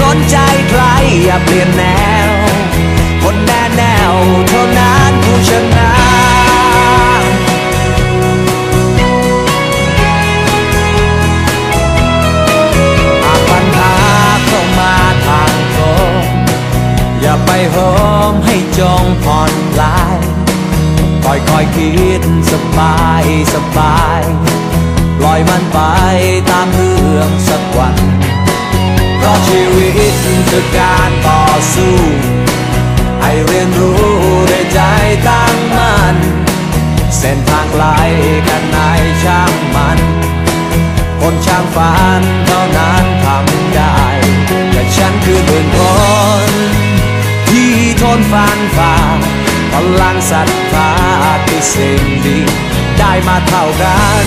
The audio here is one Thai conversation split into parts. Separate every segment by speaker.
Speaker 1: สนใจใครอย่าเปลี่ยนแนว คนแน่แนวเท่านั้นผู้ชนะหากปัญหาเข้ามาทางตรงอย่าไปโหมให้จงผ่อนคลายค่อยค่อยคิดสบายสบาย ปล่อยมันไปตามเรื่องสักวัน คือการต่อสู้ ให้เรียนรู้ด้วยใจตั้งมั่นเส้นทางไกลกันไหนช่างมัน คนช่างฝันเท่านั้นทำได้ แต่ฉันคือหนึ่งคน ที่ทนฟันฝ่าพลังศรัทธาคือสิ่งดี ได้มาเท่ากัน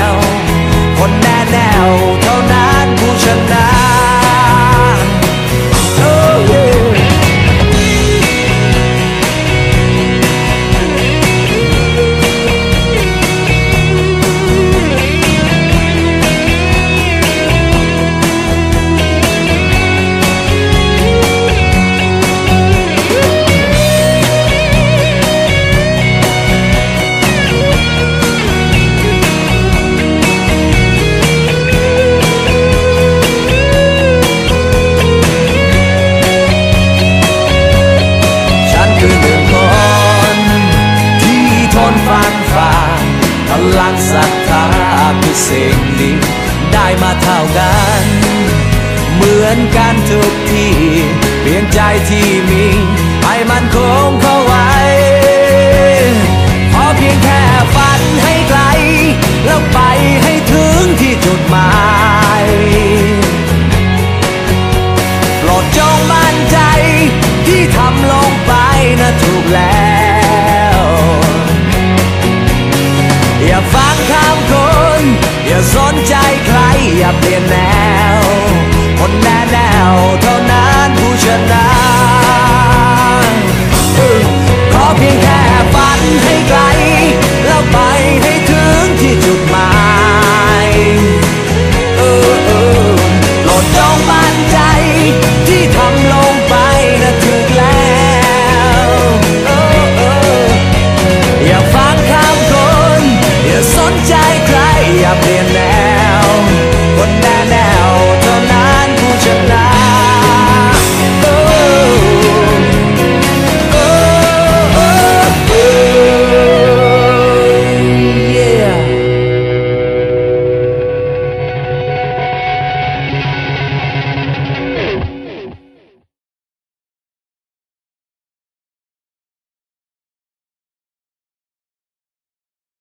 Speaker 1: ว สิ่งดีได้มาเท่ากัน เหมือนกันทุกทีเปลี่ยนใจที่มีให้มันคงเข้าไว้ พอเพียงแค่